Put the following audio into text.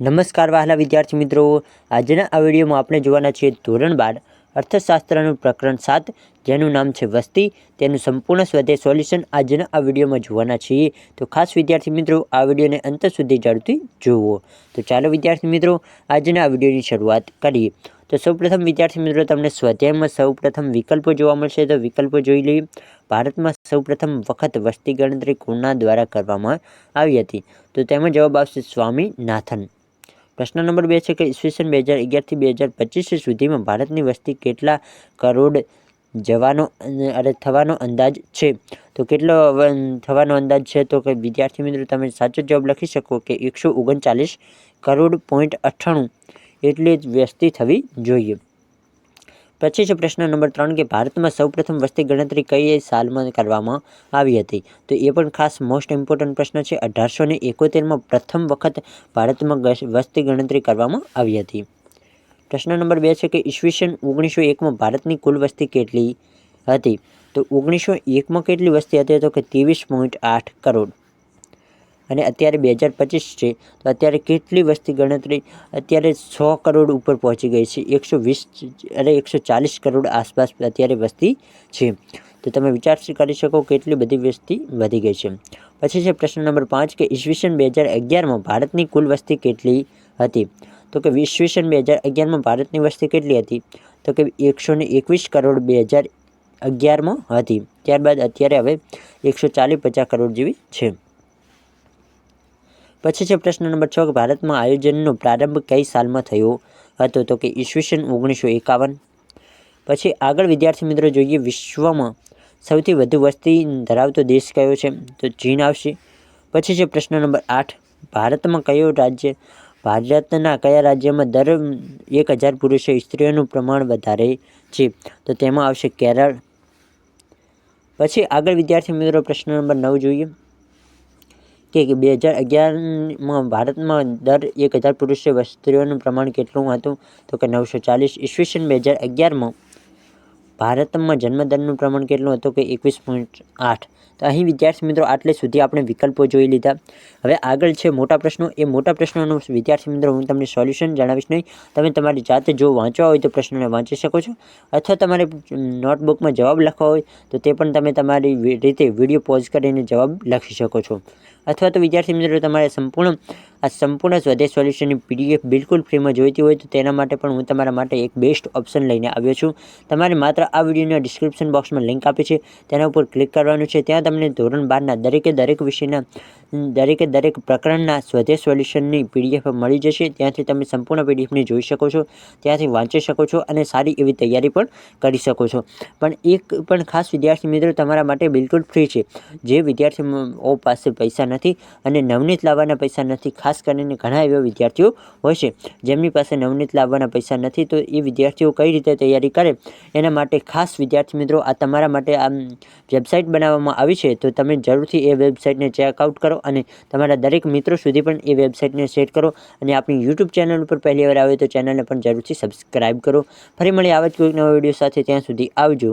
નમસ્કાર વહાલા વિદ્યાર્થી મિત્રો. આજના આ વિડીયોમાં આપણે જોવાના છીએ ધોરણ બાર અર્થશાસ્ત્રનું પ્રકરણ સાત, જેનું નામ છે વસ્તી. તેનું સંપૂર્ણ સ્વતે સોલ્યુશન આજના આ વિડીયોમાં જોવાના છીએ. તો ખાસ વિદ્યાર્થી મિત્રો, આ વિડીયોને અંત સુધી ઝડપથી જુઓ. તો ચાલો વિદ્યાર્થી મિત્રો, આજના આ વિડીયોની શરૂઆત કરીએ. તો સૌપ્રથમ વિદ્યાર્થી મિત્રો, તમને સ્વાધ્યાયમાં સૌપ્રથમ વિકલ્પો જોવા મળશે. તો વિકલ્પો જોઈ લઈએ. ભારતમાં સૌપ્રથમ વખત વસ્તી ગણતરી કોના દ્વારા કરવામાં આવી હતી? તો તેમાં જવાબ આવશે સ્વામીનાથન. પ્રશ્ન નંબર બે છે કે ઈસવીસન બે હજાર અગિયારથી બે હજાર પચીસ સુધીમાં ભારતની વસ્તી કેટલા કરોડ જવાનો અરે થવાનો અંદાજ છે? તો કેટલો થવાનો અંદાજ છે? તો કે વિદ્યાર્થી મિત્રો, તમે સાચો જવાબ લખી શકો કે એકસો ઓગણચાલીસ કરોડ પોઈન્ટ અઠ્ઠાણું. એટલી જ વસ્તી થવી જોઈએ. પછી છે પ્રશ્ન નંબર ત્રણ કે ભારતમાં સૌપ્રથમ વસ્તી ગણતરી કઈ સાલમાં કરવામાં આવી હતી? તો એ પણ ખાસ મોસ્ટ ઇમ્પોર્ટન્ટ પ્રશ્ન છે. અઢારસો ને એકોતેરમાં પ્રથમ વખત ભારતમાં વસ્તી ગણતરી કરવામાં આવી હતી. પ્રશ્ન નંબર બે છે કે ઈસવીસન ઓગણીસો એકમાં ભારતની કુલ વસ્તી કેટલી હતી? તો ઓગણીસો એકમાં કેટલી વસ્તી હતી? તો કે ત્રેવીસ પોઈન્ટ આઠ કરોડ. અને અત્યારે બે હજાર પચીસ છે, તો અત્યારે કેટલી વસ્તી ગણતરી? અત્યારે સો કરોડ ઉપર પહોંચી ગઈ છે, એકસો વીસ અરે એકસો ચાલીસ કરોડ આસપાસ અત્યારે વસ્તી છે. તો તમે વિચાર કરી શકો કેટલી બધી વસ્તી વધી ગઈ છે. પછી છે પ્રશ્ન નંબર પાંચ કે ઈસવીસન બે હજાર અગિયારમાં ભારતની કુલ વસ્તી કેટલી હતી? તો કે ઈસવીસન બે હજાર અગિયારમાં ભારતની વસ્તી કેટલી હતી? તો કે એકસો એકવીસ કરોડ બે હજાર અગિયારમાં હતી. ત્યારબાદ અત્યારે હવે એકસો ચાલીસ પચાસ કરોડ જેવી છે. પછી છે પ્રશ્ન નંબર છ કે ભારતમાં આયોજનનો પ્રારંભ કઈ સાલમાં થયો હતો? તો કે ઈસવીસન ઓગણીસો એકાવન. પછી આગળ વિદ્યાર્થી મિત્રો જોઈએ વિશ્વમાં સૌથી વધુ વસ્તી ધરાવતો દેશ કયો છે? તો ચીન આવશે. પછી છે પ્રશ્ન નંબર આઠ, ભારતમાં કયો રાજ્ય, ભારતના કયા રાજ્યમાં દર એક હજાર પુરુષો સ્ત્રીઓનું પ્રમાણ વધારે છે? તો તેમાં આવશે કેરળ. પછી આગળ વિદ્યાર્થી મિત્રો પ્રશ્ન નંબર નવ જોઈએ. કે બે હજાર અગિયારમાં ભારતમાં દર એક હજાર પુરુષો સ્ત્રીઓનું પ્રમાણ કેટલું હતું? તો કે નવસો ચાલીસ ઈસવીસન બે હજાર અગિયારમાં ભારતમાં જન્મદરનું પ્રમાણ કેટલું હતું કે એકવીસ પોઈન્ટ આઠ? તો અહીં વિદ્યાર્થી મિત્રો, આટલે સુધી આપણે વિકલ્પો જોઈ લીધા. હવે આગળ છે મોટા પ્રશ્નો. એ મોટા પ્રશ્નોનું વિદ્યાર્થી મિત્રો, હું તમને સોલ્યુશન જણાવીશ નહીં. તમે તમારી જાતે જો વાંચવા હોય તો પ્રશ્નોને વાંચી શકો છો. અથવા તમારે નોટબુકમાં જવાબ લખવા હોય તો તે પણ તમે તમારી રીતે વીડિયો પોઝ કરીને જવાબ લખી શકો છો. અથવા તો વિદ્યાર્થી મિત્રો, તમારે સંપૂર્ણ આ સંપૂર્ણ સ્વદેશ સોલ્યુશનની પીડીએફ બિલકુલ ફ્રીમાં જોઈતી હોય તો તેના માટે પણ હું તમારા માટે એક બેસ્ટ ઓપ્શન લઈને આવ્યો છું. તમારે માત્ર આ વિડીયોના ડિસ્ક્રિપ્શન બોક્સમાં લિંક આપી છે. તેના ઉપર ક્લિક કરવાનું છે. ત્યાં તમને ધોરણ બારના દરેકે દરેક વિષયના દરેકે દરેક પ્રકરણના સ્વાધ્યાય સોલ્યુશનની પીડીએફ મળી જશે. ત્યાંથી તમે સંપૂર્ણ પીડીએફને જોઈ શકો છો. ત્યાંથી વાંચી શકો છો અને સારી એવી તૈયારી પણ કરી શકો છો. પણ એક પણ ખાસ વિદ્યાર્થી મિત્રો તમારા માટે બિલકુલ ફ્રી છે. જે વિદ્યાર્થીઓ પાસે પૈસા નથી અને નવનીત લાવવાના પૈસા નથી, ખાસ કરીને ઘણા એવા વિદ્યાર્થીઓ હોય છે. જેમની પાસે નવનીત લાવવાના પૈસા નથી, તો એ વિદ્યાર્થીઓ કઈ રીતે તૈયારી કરે? એના માટે ખાસ વિદ્યાર્થી મિત્રો આ તમારા માટે આમ વેબસાઇટ બનાવવામાં આવી છે. તો તમે જરૂરથી એ વેબસાઇટને ચેકઆઉટ કરો અને તમારા દરેક મિત્રો સુધી પણ એ વેબસાઇટને સેટ કરો અને આપણી યુટ્યુબ ચેનલ ઉપર પહેલી વાર આવે તો ચેનલને પણ જરૂરથી સબસ્ક્રાઇબ કરો. ફરી મળી આવા જ કોઈક નવા વીડિયો સાથે ત્યાં સુધી આવજો.